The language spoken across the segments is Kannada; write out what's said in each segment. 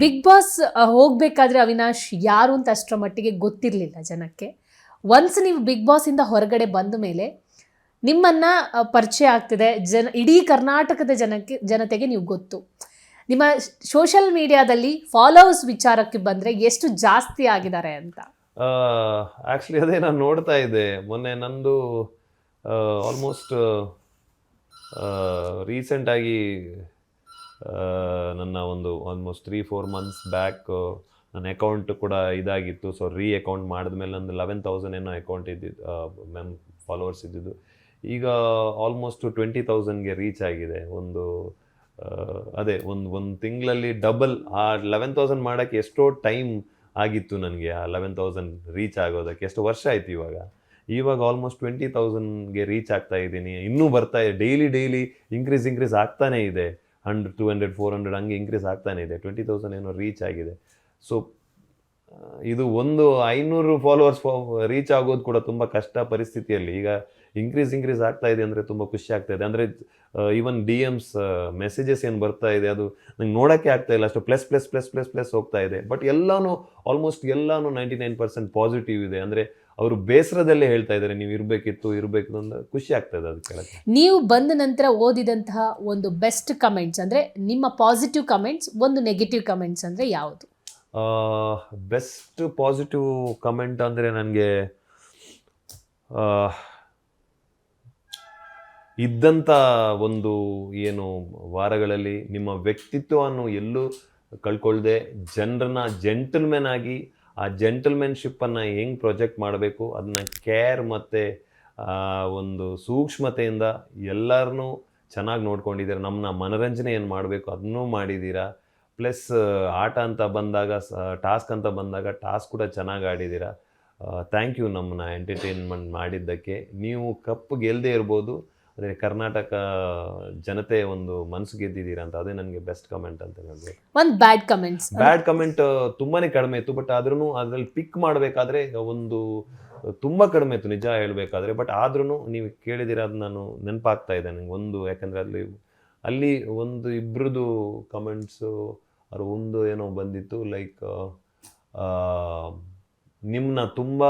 ಬಿಗ್ ಬಾಸ್ ಹೋಗಬೇಕಾದ್ರೆ ಅವಿನಾಶ್ ಯಾರು ಅಂತ ಅಷ್ಟರ ಮಟ್ಟಿಗೆ ಗೊತ್ತಿರಲಿಲ್ಲ ಜನಕ್ಕೆ. ಒನ್ಸ್ ನೀವು ಬಿಗ್ ಬಾಸಿಂದ ಹೊರಗಡೆ ಬಂದ ಮೇಲೆ ನಿಮ್ಮನ್ನು ಪರಿಚಯ ಆಗ್ತಿದೆ. ಜನ, ಇಡೀ ಕರ್ನಾಟಕದ ಜನಕ್ಕೆ, ಜನತೆಗೆ ನೀವು ಗೊತ್ತು. ನಿಮ್ಮ ಸೋಷಲ್ ಮೀಡಿಯಾದಲ್ಲಿ ಫಾಲೋವರ್ಸ್ ವಿಚಾರಕ್ಕೆ ಬಂದರೆ ಎಷ್ಟು ಜಾಸ್ತಿ ಆಗಿದ್ದಾರೆ ಅಂತ? ಆ್ಯಕ್ಚುಲಿ ಅದೇ ನಾನು ನೋಡ್ತಾ ಇದ್ದೆ. ಮೊನ್ನೆ ನಂದು ಆಲ್ಮೋಸ್ಟ್ ರೀಸೆಂಟಾಗಿ ನನ್ನ ಒಂದು almost three four months back ನನ್ನ ಅಕೌಂಟ್ ಕೂಡ ಇದಾಗಿತ್ತು. ಸೊ ರೀ ಅಕೌಂಟ್ ಮಾಡಿದ್ಮೇಲೆ ನಂದು ಲೆವೆನ್ ತೌಸಂಡ್ ಏನೋ ಅಕೌಂಟ್ ಇದ್ದಿದ್ದು ಮ್ಯಾಮ್ ಫಾಲೋವರ್ಸ್ ಇದ್ದಿದ್ದು. ಈಗ ಆಲ್ಮೋಸ್ಟ್ ಟ್ವೆಂಟಿ ತೌಸಂಡ್ಗೆ ರೀಚ್ ಆಗಿದೆ. ಒಂದು ಅದೇ ಒಂದು ಒಂದು ತಿಂಗಳಲ್ಲಿ ಡಬಲ್ ಆ ಲೆವೆನ್ ತೌಸಂಡ್ ಮಾಡೋಕ್ಕೆ ಎಷ್ಟೋ ಟೈಮ್ ಆಗಿತ್ತು ನನಗೆ ಆ ಲೆವೆನ್ ತೌಸಂಡ್ ರೀಚ್ ಆಗೋದಕ್ಕೆ. ಎಷ್ಟು ವರ್ಷ ಆಯ್ತು ಇವಾಗ? ಇವಾಗ ಆಲ್ಮೋಸ್ಟ್ ಟ್ವೆಂಟಿ ತೌಸಂಡ್ಗೆ ರೀಚ್ ಆಗ್ತಾ ಇದ್ದೀನಿ. ಇನ್ನೂ ಬರ್ತಾ ಇದೆ. ಡೈಲಿ ಡೈಲಿ ಇನ್ಕ್ರೀಸ್ ಇನ್ಕ್ರೀಸ್ ಆಗ್ತಾನೇ ಇದೆ. Hundred, two hundred, four hundred ಹಂಗೆ ಇನ್ಕ್ರೀಸ್ ಆಗ್ತಾನೆ ಇದೆ. ಟ್ವೆಂಟಿ ತೌಸಂಡ್ ಏನೋ ರೀಚ್ ಆಗಿದೆ. ಸೊ ಇದು ಒಂದು ಐನೂರು ಫಾಲೋವರ್ಸ್ ರೀಚ್ ಆಗೋದು ಕೂಡ ತುಂಬ ಕಷ್ಟ ಪರಿಸ್ಥಿತಿಯಲ್ಲಿ. ಈಗ ಇನ್ಕ್ರೀಸ್ ಇನ್ಕ್ರೀಸ್ ಆಗ್ತಾ ಇದೆ ಅಂದರೆ ತುಂಬ ಖುಷಿ ಆಗ್ತಾ ಇದೆ. ಅಂದರೆ ಈವನ್ ಡಿ ಎಮ್ಸ್ ಮೆಸೇಜಸ್ ಏನು ಬರ್ತಾ ಇದೆ, ಅದು ನಂಗೆ ನೋಡೋಕ್ಕೆ ಆಗ್ತಾ ಇಲ್ಲ. ಅಷ್ಟು plus plus plus plus plus ಹೋಗ್ತಾ ಇದೆ. ಬಟ್ ಎಲ್ಲಾನು ಆಲ್ಮೋಸ್ಟ್ ಎಲ್ಲಾನು ನೈಂಟಿ ನೈನ್ ಪರ್ಸೆಂಟ್ ಪಾಸಿಟಿವ್ ಇದೆ. ಅಂದರೆ ಅವರು ಬೇಸರದಲ್ಲೇ ಹೇಳ್ತಾ ಇದ್ದಾರೆ ನೀವು ಇರಬೇಕಿತ್ತು ಇರಬೇಕು ಅಂತ ಖುಷಿ ಆಗ್ತಾ ಇದೆ ಅದು ಕೇಳಕ್ಕೆ ನೀವು ಬಂದ ನಂತರ ಓದಿದಂತಹ ಒಂದು ಬೆಸ್ಟ್ ಕಮೆಂಟ್ಸ್ ಅಂದರೆ ನಿಮ್ಮ ಪಾಸಿಟಿವ್ ಕಮೆಂಟ್ಸ್ ಒಂದು ನೆಗೆಟಿವ್ ಕಮೆಂಟ್ಸ್ ಅಂದರೆ ಯಾವುದು? ಬೆಸ್ಟ್ ಪಾಸಿಟಿವ್ ಕಮೆಂಟ್ ಅಂದರೆ ನನಗೆ ಇದ್ದಂಥ ಒಂದು ಏನು ವಾರಗಳಲ್ಲಿ ನಿಮ್ಮ ವ್ಯಕ್ತಿತ್ವವನ್ನು ಎಲ್ಲೂ ಕಳ್ಕೊಳ್ದೆ ಜನರನ್ನ ಜೆಂಟಲ್ಮೆನ್ ಆಗಿ ಆ ಜೆಂಟಲ್ಮೆನ್ಶಿಪ್ಪನ್ನು ಹೆಂಗೆ ಪ್ರೊಜೆಕ್ಟ್ ಮಾಡಬೇಕು ಅದನ್ನ ಕೇರ್ ಮತ್ತು ಒಂದು ಸೂಕ್ಷ್ಮತೆಯಿಂದ ಎಲ್ಲರನ್ನೂ ಚೆನ್ನಾಗಿ ನೋಡ್ಕೊಂಡಿದ್ದೀರ ನಮ್ಮನ್ನ ಮನರಂಜನೆ ಏನು ಮಾಡಬೇಕು ಅದನ್ನೂ ಮಾಡಿದ್ದೀರಾ, ಪ್ಲಸ್ ಆಟ ಅಂತ ಬಂದಾಗ ಟಾಸ್ಕ್ ಅಂತ ಬಂದಾಗ ಟಾಸ್ಕ್ ಕೂಡ ಚೆನ್ನಾಗಿ ಆಡಿದ್ದೀರಾ ಥ್ಯಾಂಕ್ ಯು ನಮ್ಮನ್ನ ಎಂಟರ್ಟೈನ್ಮೆಂಟ್ ಮಾಡಿದ್ದಕ್ಕೆ. ನೀವು ಕಪ್ ಗೆಲ್ಲದೆ ಇರ್ಬೋದು ಆದರೆ ಕರ್ನಾಟಕ ಜನತೆ ಒಂದು ಮನಸ್ಸು ಗೆದ್ದಿದ್ದೀರಾ ಅಂತ ಅದೇ ನನಗೆ ಬೆಸ್ಟ್ ಕಮೆಂಟ್ ಅಂತ ಹೇಳ್ಬೋದು. ಒಂದು ಬ್ಯಾಡ್ ಕಮೆಂಟ್ಸ್ ಬ್ಯಾಡ್ ಕಮೆಂಟ್ ತುಂಬಾನೇ ಕಡಿಮೆ ಇತ್ತು ಬಟ್ ಆದ್ರೂ ಅದ್ರಲ್ಲಿ ಪಿಕ್ ಮಾಡಬೇಕಾದ್ರೆ ಒಂದು ತುಂಬ ಕಡಿಮೆ ಇತ್ತು ನಿಜ ಹೇಳಬೇಕಾದ್ರೆ. ಬಟ್ ಆದ್ರೂ ನೀವು ಕೇಳಿದಿರೋದು ನಾನು ನೆನಪಾಗ್ತಾ ಇದೆ ನನಗೆ ಒಂದು ಯಾಕಂದರೆ ಅಲ್ಲಿ ಅಲ್ಲಿ ಒಂದು ಇಬ್ಬರದು ಕಮೆಂಟ್ಸು ಅವ್ರ ಒಂದು ಏನೋ ಬಂದಿತ್ತು ಲೈಕ್ ನಿಮ್ಮನ್ನ ತುಂಬ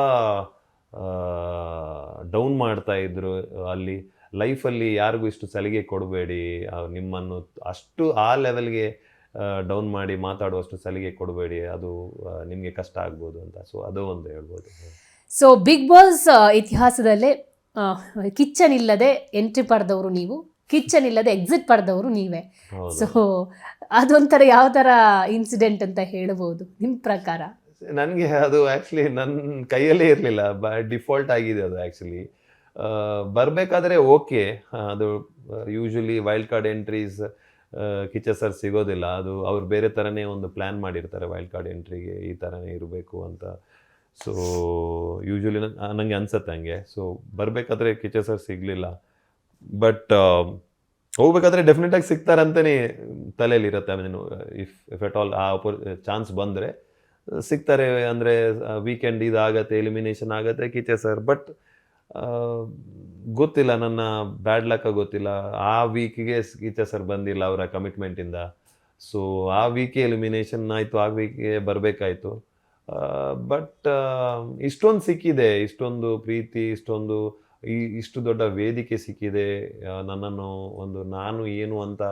ಡೌನ್ ಮಾಡ್ತಾ ಇದ್ರು ಅಲ್ಲಿ. ಲೈಫಲ್ಲಿ ಯಾರಿಗೂ ಇಷ್ಟು ಸಲಿಗೆ ಕೊಡಬೇಡಿ ನಿಮ್ಮನ್ನು ಅಷ್ಟು ಆ ಲೆವೆಲ್ಗೆ ಡೌನ್ ಮಾಡಿ ಮಾತಾಡುವಷ್ಟು ಸಲಿಗೆ ಕೊಡಬೇಡಿ ಅದು ನಿಮಗೆ ಕಷ್ಟ ಆಗ್ಬೋದು ಅಂತ. ಸೊ ಅದು ಒಂದು ಹೇಳ್ಬೋದು. ಸೊ ಬಿಗ್ ಬಾಸ್ ಇತಿಹಾಸದಲ್ಲೇ ಕಿಚನ್ ಇಲ್ಲದೆ ಎಂಟ್ರಿ ಪಡೆದವರು ನೀವು ಕಿಚನ್ ಇಲ್ಲದೆ ಎಕ್ಸಿಟ್ ಪಡೆದವರು ನೀವೇ. ಸೊ ಅದೊಂಥರ ಯಾವ ಥರ ಇನ್ಸಿಡೆಂಟ್ ಅಂತ ಹೇಳ್ಬೋದು ನಿಮ್ಮ ಪ್ರಕಾರ? ನನಗೆ ಅದು ಆ್ಯಕ್ಚುಲಿ ನನ್ನ ಕೈಯಲ್ಲೇ ಇರಲಿಲ್ಲ ಬ ಡಿಫಾಲ್ಟ್ ಆಗಿದೆ ಅದು ಆ್ಯಕ್ಚುಲಿ ಬರಬೇಕಾದ್ರೆ ಓಕೆ. ಅದು usually wild card entries Kiccha sir ಸಿಗೋದಿಲ್ಲ. ಅದು ಅವ್ರು ಬೇರೆ ಥರನೇ ಒಂದು ಪ್ಲ್ಯಾನ್ ಮಾಡಿರ್ತಾರೆ ವೈಲ್ಡ್ ಕಾರ್ಡ್ ಎಂಟ್ರಿಗೆ ಈ ಥರನೇ ಇರಬೇಕು ಅಂತ. ಸೊ ಯೂಶ್ವಲಿ ನನಗೆ ಅನ್ಸತ್ತೆ ಹಂಗೆ. ಸೊ ಬರಬೇಕಾದ್ರೆ ಕಿಚ ಸರ್ ಸಿಗಲಿಲ್ಲ. ಬಟ್ ಹೋಗ್ಬೇಕಾದ್ರೆ ಡೆಫಿನೆಟಾಗಿ ಸಿಗ್ತಾರೆ ಅಂತಲೇ ತಲೆಯಲ್ಲಿ ಇರುತ್ತೆ. Mean if if at all ಆ ಚಾನ್ಸ್ ಬಂದರೆ, ಸಿಗ್ತಾರೆ ಅಂದರೆ ವೀಕೆಂಡ್ ಇದಾಗತ್ತೆ ಎಲಿಮಿನೇಷನ್ ಆಗತ್ತೆ ಕಿಚೆ ಸರ್ ಬಟ್ ಗೊತ್ತಿಲ್ಲ, ನನ್ನ ಬ್ಯಾಡ್ ಲಕ್ಕ ಗೊತ್ತಿಲ್ಲ. ಆ ವೀಕಿಗೆ ಗೀತಾ ಸರ್ ಬಂದಿಲ್ಲ ಅವರ ಕಮಿಟ್ಮೆಂಟಿಂದ ಸೊ ಆ ವೀಕೆ ಎಲಿಮಿನೇಷನ್ ಆಯಿತು, ಆ ವೀಕಿಗೆ ಬರಬೇಕಾಯ್ತು. ಬಟ್ ಇಷ್ಟೊಂದು ಸಿಕ್ಕಿದೆ, ಇಷ್ಟೊಂದು ಪ್ರೀತಿ, ಇಷ್ಟೊಂದು, ಈ, ಇಷ್ಟು ದೊಡ್ಡ ವೇದಿಕೆ ಸಿಕ್ಕಿದೆ. ನನ್ನನ್ನು ಒಂದು, ನಾನು ಏನು ಅಂತ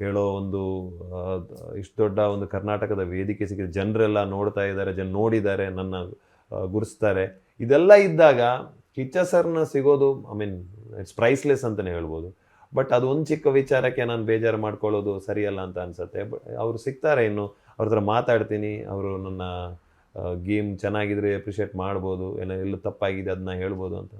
ಹೇಳೋ ಒಂದು ಇಷ್ಟು ದೊಡ್ಡ ಒಂದು ಕರ್ನಾಟಕದ ವೇದಿಕೆ ಸಿಕ್ಕಿದೆ. ಜನರೆಲ್ಲ ನೋಡ್ತಾ ಇದ್ದಾರೆ, ಜನ ನೋಡಿದ್ದಾರೆ, ನನ್ನ ಗುರುಸ್ತಾರೆ ಇದೆಲ್ಲ ಇದ್ದಾಗ ಕಿಚ್ಚ ಸರ್ನ ಸಿಗೋದು ಐ ಮೀನ್ ಇಟ್ಸ್ ಪ್ರೈಸ್ಲೆಸ್ ಅಂತಲೇ ಹೇಳ್ಬೋದು. ಬಟ್ ಅದು ಒಂದು ಚಿಕ್ಕ ವಿಚಾರಕ್ಕೆ ನಾನು ಬೇಜಾರು ಮಾಡ್ಕೊಳ್ಳೋದು ಸರಿಯಲ್ಲ ಅಂತ ಅನ್ಸುತ್ತೆ. ಬಟ್ ಅವರು ಸಿಗ್ತಾರೆ ಇನ್ನು. ಅವ್ರ ಹತ್ರ ಮಾತಾಡ್ತೀನಿ. ಅವರು ನನ್ನ ಗೇಮ್ ಚೆನ್ನಾಗಿದ್ರೆ ಅಪ್ರಿಷಿಯೇಟ್ ಮಾಡ್ಬೋದು. ಏನೋ ಎಲ್ಲೂ ತಪ್ಪಾಗಿದೆ ಅದನ್ನ ಹೇಳ್ಬೋದು ಅಂತ.